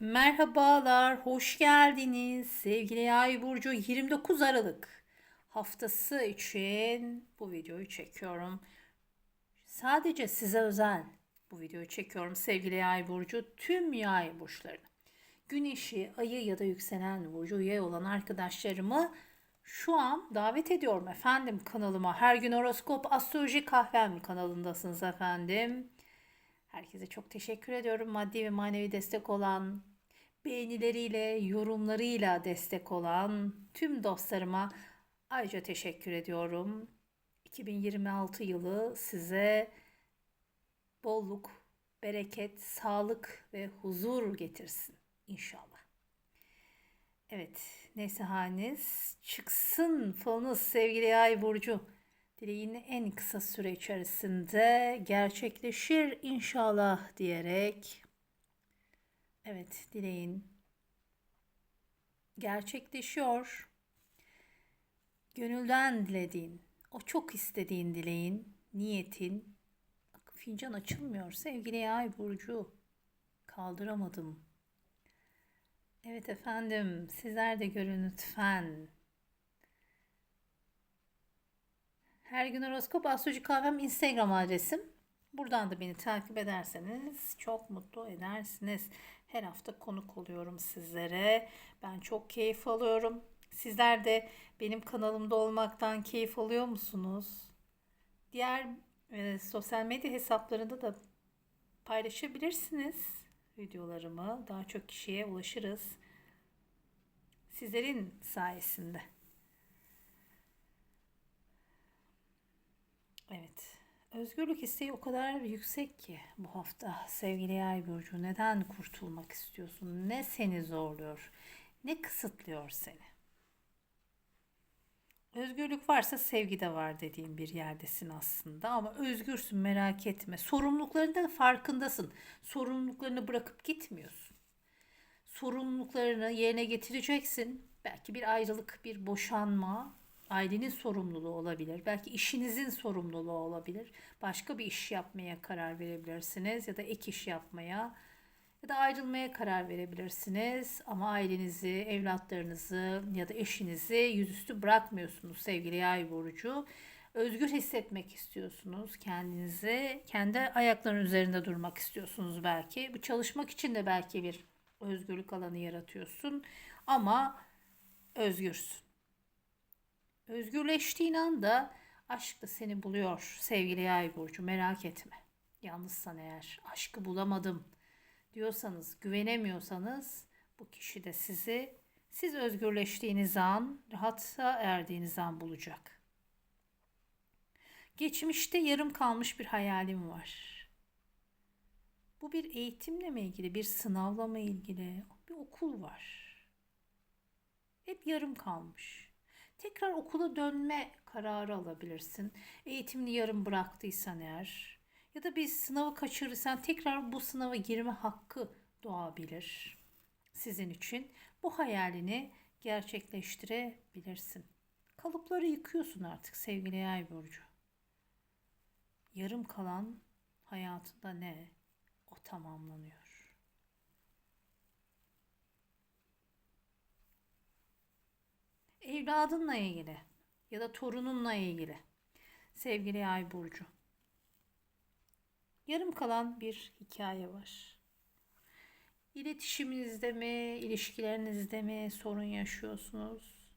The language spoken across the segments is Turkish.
Merhabalar, hoş geldiniz. Sevgili Yay burcu 29 Aralık haftası için bu videoyu çekiyorum. Sadece size özel bu videoyu çekiyorum sevgili Yay burcu tüm Yay burçlarına. Güneşi, ayı ya da yükselen burcu yay olan arkadaşlarımı şu an davet ediyorum efendim kanalıma. Her gün horoskop astroloji kahvem kanalındasınız efendim. Herkese çok teşekkür ediyorum. Maddi ve manevi destek olan, beğenileriyle, yorumlarıyla destek olan tüm dostlarıma ayrıca teşekkür ediyorum. 2026 yılı size bolluk, bereket, sağlık ve huzur getirsin inşallah. Evet, neyse haliniz çıksın falınız sevgili Yay burcu. Dileğin en kısa süre içerisinde gerçekleşir inşallah diyerek evet dileğin gerçekleşiyor. Gönülden dilediğin, o çok istediğin dileğin, niyetin fincan açılmıyor sevgili Yay burcu. Kaldıramadım. Evet efendim, sizler de görün lütfen. Her gün horoskop astroloji kahvem Instagram adresim. Buradan da beni takip ederseniz çok mutlu edersiniz. Her hafta konuk oluyorum sizlere. Ben çok keyif alıyorum. Sizler de benim kanalımda olmaktan keyif alıyor musunuz? Diğer e, sosyal medya hesaplarında da paylaşabilirsiniz videolarımı. Daha çok kişiye ulaşırız. Sizlerin sayesinde. Evet. Özgürlük isteği o kadar yüksek ki bu hafta sevgili Yay burcu. Neden kurtulmak istiyorsun? Ne seni zorluyor? Ne kısıtlıyor seni? Özgürlük varsa sevgi de var dediğim bir yerdesin aslında ama özgürsün merak etme. Sorumluluklarında farkındasın. Sorumluluklarını bırakıp gitmiyorsun. Sorumluluklarını yerine getireceksin. Belki bir ayrılık, bir boşanma, ailenin sorumluluğu olabilir. Belki işinizin sorumluluğu olabilir. Başka bir iş yapmaya karar verebilirsiniz ya da ek iş yapmaya ya da ayrılmaya karar verebilirsiniz. Ama ailenizi, evlatlarınızı ya da eşinizi yüzüstü bırakmıyorsunuz sevgili yay burcu. Özgür hissetmek istiyorsunuz kendinizi. Kendi ayaklarının üzerinde durmak istiyorsunuz belki. Bu çalışmak için de belki bir özgürlük alanı yaratıyorsun. Ama özgürsün. Özgürleştiğin anda aşk da seni buluyor sevgili yay burcu merak etme. Yalnızsan eğer aşkı bulamadım diyorsanız güvenemiyorsanız bu kişi de sizi siz özgürleştiğiniz an rahata erdiğiniz an bulacak. Geçmişte yarım kalmış bir hayalim var. Bu bir eğitimle mi ilgili, bir sınavla mı ilgili? Bir okul var. Hep yarım kalmış. Tekrar okula dönme kararı alabilirsin. Eğitimini yarım bıraktıysan eğer ya da bir sınavı kaçırırsan tekrar bu sınava girme hakkı doğabilir sizin için. Bu hayalini gerçekleştirebilirsin. Kalıpları yıkıyorsun artık sevgili yay burcu. Yarım kalan hayatında ne? O tamamlanıyor. Evladınla ilgili ya da torununla ilgili sevgili Ay burcu. Yarım kalan bir hikaye var. İletişiminizde mi, ilişkilerinizde mi sorun yaşıyorsunuz?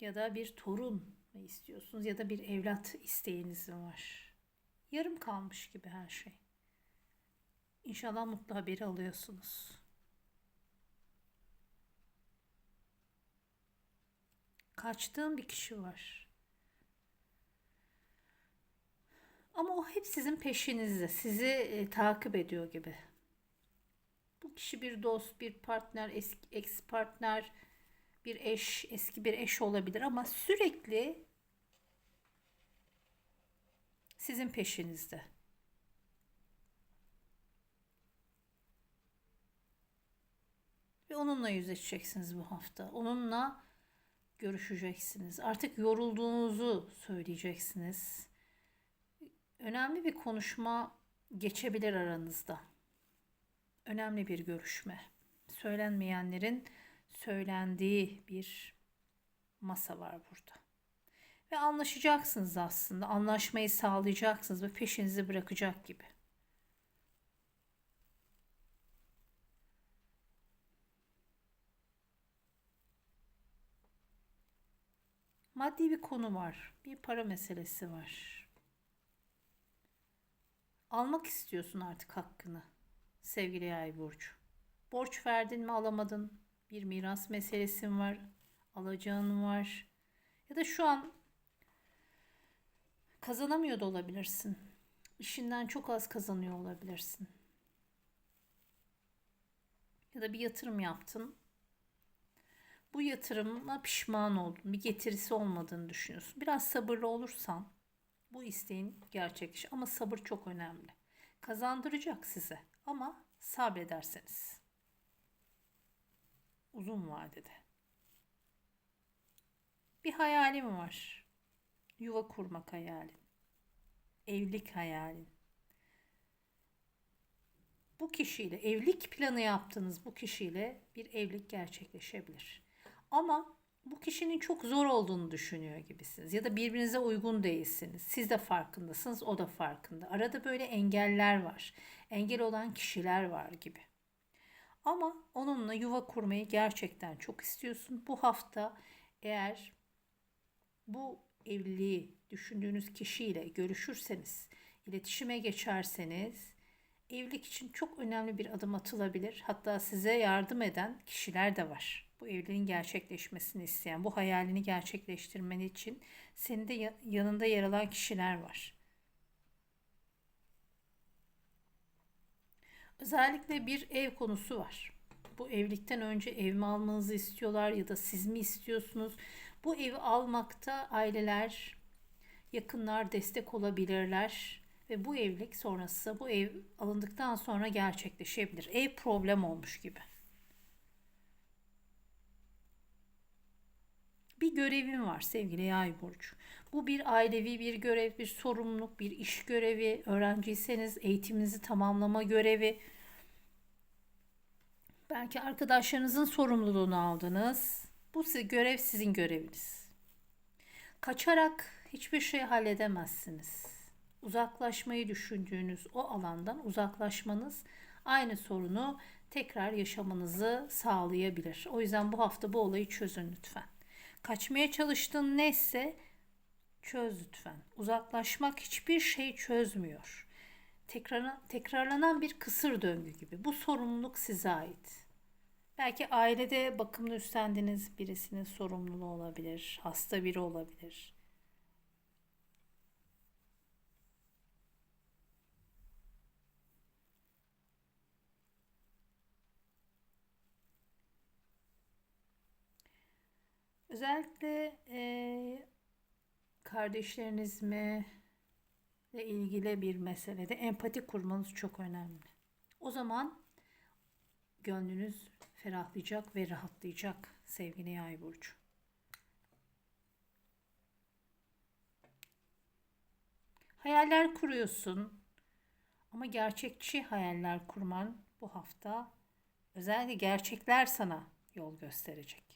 Ya da bir torun mu istiyorsunuz ya da bir evlat isteğiniz mi var? Yarım kalmış gibi her şey. İnşallah mutlu haberi alıyorsunuz. Kaçtığım bir kişi var. Ama o hep sizin peşinizde, sizi e, takip ediyor gibi. Bu kişi bir dost, bir partner, eski ex partner, bir eş, eski bir eş olabilir ama sürekli sizin peşinizde. Ve onunla yüzleşeceksiniz bu hafta. Onunla görüşeceksiniz. Artık yorulduğunuzu söyleyeceksiniz. Önemli bir konuşma geçebilir aranızda. önemli bir görüşme. Söylenmeyenlerin söylendiği bir masa var burada. Ve anlaşacaksınız aslında. Anlaşmayı sağlayacaksınız ve peşinizi bırakacak gibi. Maddi bir konu var. Bir para meselesi var. Almak istiyorsun artık hakkını sevgili yay burcu. Borç verdin mi alamadın. Bir miras meselesin var. Alacağın var. Ya da şu an kazanamıyor da olabilirsin. İşinden çok az kazanıyor olabilirsin. Ya da bir yatırım yaptın. Bu yatırıma pişman oldun. Bir getirisi olmadığını düşünüyorsun. Biraz sabırlı olursan bu isteğin gerçekleşir. Ama sabır çok önemli. Kazandıracak size ama sabrederseniz. Uzun vadede. Bir hayalim var. Yuva kurmak hayalin. Evlilik hayalin. Bu kişiyle evlilik planı yaptığınız bu kişiyle bir evlilik gerçekleşebilir. Ama bu kişinin çok zor olduğunu düşünüyor gibisiniz ya da birbirinize uygun değilsiniz. Siz de farkındasınız, o da farkında. Arada böyle engeller var. Engel olan kişiler var gibi. Ama onunla yuva kurmayı gerçekten çok istiyorsun. Bu hafta eğer bu evliliği düşündüğünüz kişiyle görüşürseniz, iletişime geçerseniz evlilik için çok önemli bir adım atılabilir. Hatta size yardım eden kişiler de var bu evliliğin gerçekleşmesini isteyen, bu hayalini gerçekleştirmen için senin de yanında yer alan kişiler var. Özellikle bir ev konusu var. Bu evlilikten önce ev mi almanızı istiyorlar ya da siz mi istiyorsunuz? Bu evi almakta aileler, yakınlar destek olabilirler ve bu evlilik sonrası bu ev alındıktan sonra gerçekleşebilir. Ev problem olmuş gibi. Bir görevin var sevgili yay burcu. Bu bir ailevi bir görev, bir sorumluluk, bir iş görevi, öğrenciyseniz eğitiminizi tamamlama görevi. Belki arkadaşlarınızın sorumluluğunu aldınız. Bu görev sizin göreviniz. Kaçarak hiçbir şey halledemezsiniz. Uzaklaşmayı düşündüğünüz o alandan uzaklaşmanız aynı sorunu tekrar yaşamanızı sağlayabilir. O yüzden bu hafta bu olayı çözün lütfen. Kaçmaya çalıştığın neyse çöz lütfen. Uzaklaşmak hiçbir şey çözmüyor. Tekrar, tekrarlanan bir kısır döngü gibi. Bu sorumluluk size ait. Belki ailede bakımını üstlendiğiniz birisinin sorumluluğu olabilir. Hasta biri olabilir. Özellikle e, kardeşleriniz mi ile ilgili bir meselede empati kurmanız çok önemli. O zaman gönlünüz ferahlayacak ve rahatlayacak sevgili yay burcu. Hayaller kuruyorsun ama gerçekçi hayaller kurman bu hafta özellikle gerçekler sana yol gösterecek.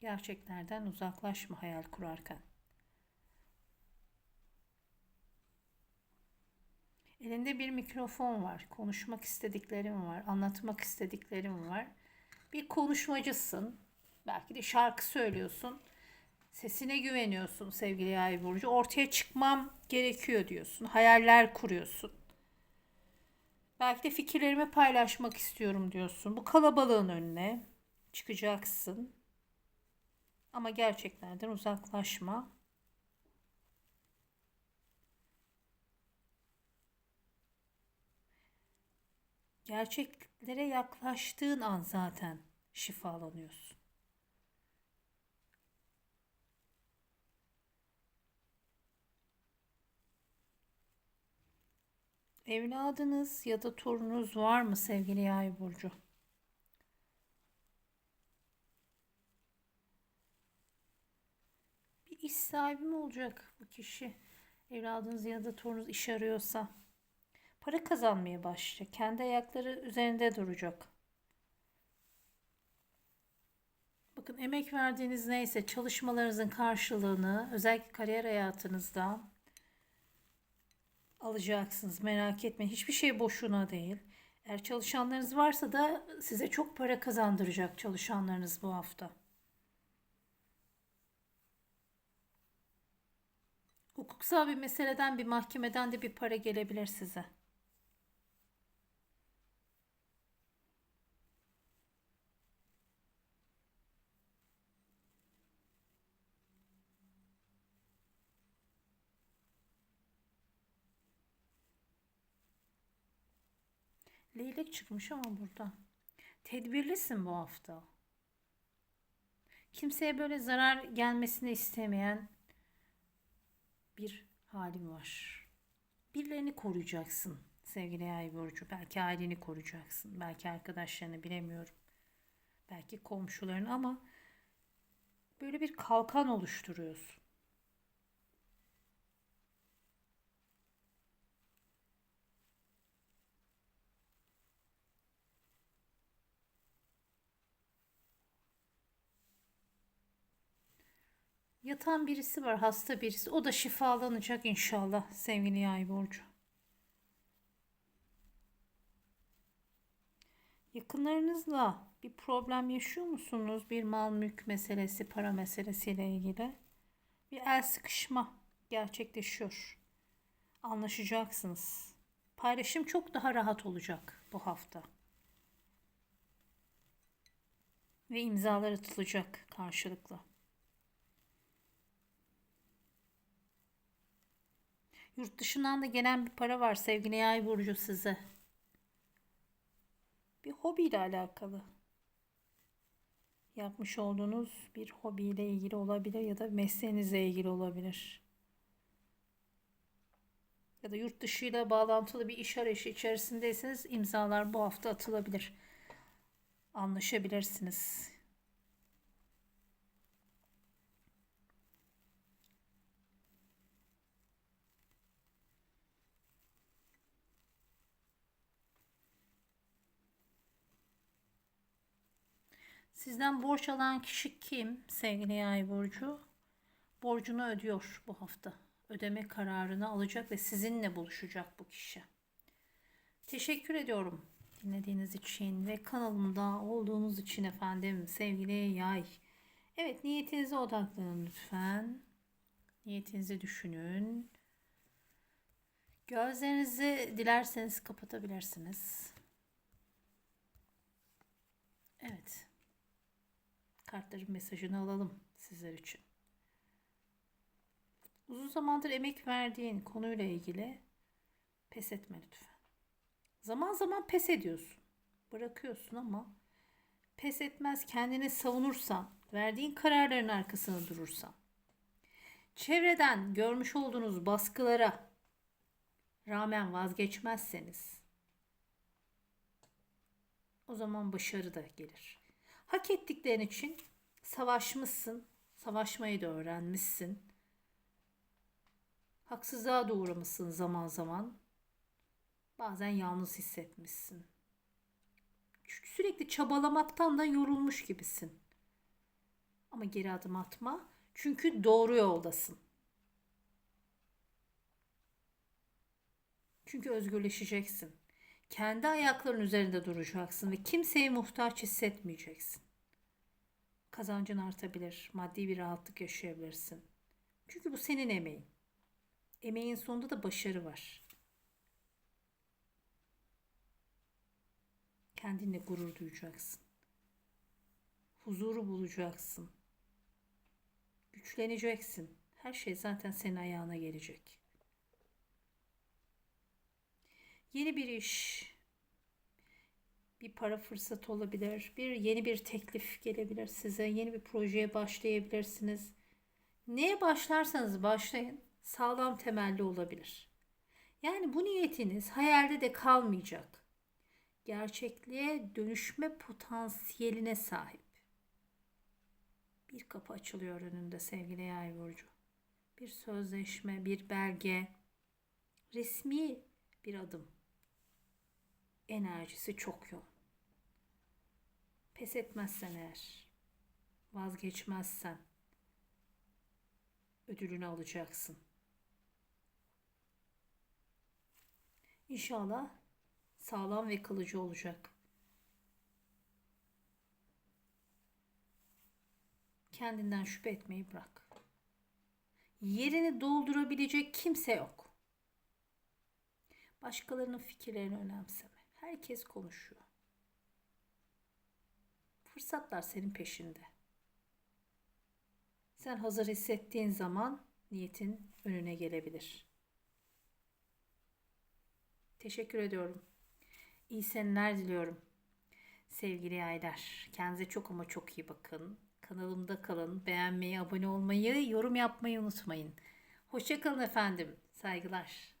Gerçeklerden uzaklaşma hayal kurarken. Elinde bir mikrofon var. Konuşmak istediklerim var. Anlatmak istediklerim var. Bir konuşmacısın. Belki de şarkı söylüyorsun. Sesine güveniyorsun sevgili Yay burcu. Ortaya çıkmam gerekiyor diyorsun. Hayaller kuruyorsun. Belki de fikirlerimi paylaşmak istiyorum diyorsun. Bu kalabalığın önüne çıkacaksın. Ama gerçeklerden uzaklaşma. Gerçeklere yaklaştığın an zaten şifalanıyorsun. Evladınız ya da torununuz var mı sevgili Yay burcu? İş sahibi mi olacak bu kişi? Evladınız ya da torununuz iş arıyorsa. Para kazanmaya başlayacak. Kendi ayakları üzerinde duracak. Bakın emek verdiğiniz neyse çalışmalarınızın karşılığını özellikle kariyer hayatınızda alacaksınız. Merak etmeyin. Hiçbir şey boşuna değil. Eğer çalışanlarınız varsa da size çok para kazandıracak çalışanlarınız bu hafta. Hukuksal bir meseleden bir mahkemeden de bir para gelebilir size. Leylek çıkmış ama burada. Tedbirlisin bu hafta. Kimseye böyle zarar gelmesini istemeyen bir halim var. Birilerini koruyacaksın sevgili yay burcu. Belki aileni koruyacaksın. Belki arkadaşlarını bilemiyorum. Belki komşularını ama böyle bir kalkan oluşturuyorsun. Yatan birisi var, hasta birisi. O da şifalanacak inşallah sevgili yay burcu. Yakınlarınızla bir problem yaşıyor musunuz? Bir mal mülk meselesi, para meselesiyle ilgili. Bir el sıkışma gerçekleşiyor. Anlaşacaksınız. Paylaşım çok daha rahat olacak bu hafta. Ve imzalar atılacak karşılıklı. Yurt dışından da gelen bir para var sevgili yay burcu size. Bir hobiyle alakalı. Yapmış olduğunuz bir hobiyle ilgili olabilir ya da mesleğinizle ilgili olabilir. Ya da yurt dışıyla bağlantılı bir iş arayışı içerisindeyseniz imzalar bu hafta atılabilir. Anlaşabilirsiniz. Sizden borç alan kişi kim sevgili yay burcu? Borcunu ödüyor bu hafta. Ödeme kararını alacak ve sizinle buluşacak bu kişi. Teşekkür ediyorum dinlediğiniz için ve kanalımda olduğunuz için efendim sevgili yay. Evet niyetinize odaklanın lütfen. Niyetinizi düşünün. Gözlerinizi dilerseniz kapatabilirsiniz. Evet. Kartların mesajını alalım sizler için. Uzun zamandır emek verdiğin konuyla ilgili pes etme lütfen. Zaman zaman pes ediyorsun. Bırakıyorsun ama pes etmez kendini savunursan, verdiğin kararların arkasında durursan, çevreden görmüş olduğunuz baskılara rağmen vazgeçmezseniz o zaman başarı da gelir. Hak ettiklerin için savaşmışsın, savaşmayı da öğrenmişsin. Haksızlığa da zaman zaman. Bazen yalnız hissetmişsin. Çünkü sürekli çabalamaktan da yorulmuş gibisin. Ama geri adım atma. Çünkü doğru yoldasın. Çünkü özgürleşeceksin. Kendi ayakların üzerinde duracaksın ve kimseye muhtaç hissetmeyeceksin. Kazancın artabilir, maddi bir rahatlık yaşayabilirsin. Çünkü bu senin emeğin. Emeğin sonunda da başarı var. Kendinle gurur duyacaksın. Huzuru bulacaksın. Güçleneceksin. Her şey zaten senin ayağına gelecek. Yeni bir iş, bir para fırsatı olabilir, bir yeni bir teklif gelebilir size, yeni bir projeye başlayabilirsiniz. Neye başlarsanız başlayın, sağlam temelli olabilir. Yani bu niyetiniz hayalde de kalmayacak. Gerçekliğe dönüşme potansiyeline sahip. Bir kapı açılıyor önünde sevgili yay burcu. Bir sözleşme, bir belge, resmi bir adım enerjisi çok yoğun. Pes etmezsen eğer, vazgeçmezsen ödülünü alacaksın. İnşallah sağlam ve kalıcı olacak. Kendinden şüphe etmeyi bırak. Yerini doldurabilecek kimse yok. Başkalarının fikirlerini önemseme. Herkes konuşuyor. Fırsatlar senin peşinde. Sen hazır hissettiğin zaman niyetin önüne gelebilir. Teşekkür ediyorum. İyi seneler diliyorum. Sevgili yaylar, kendinize çok ama çok iyi bakın. Kanalımda kalın, beğenmeyi, abone olmayı, yorum yapmayı unutmayın. Hoşçakalın efendim. Saygılar.